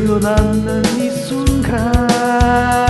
물러나는 이 순간.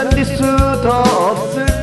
sendisi tatsız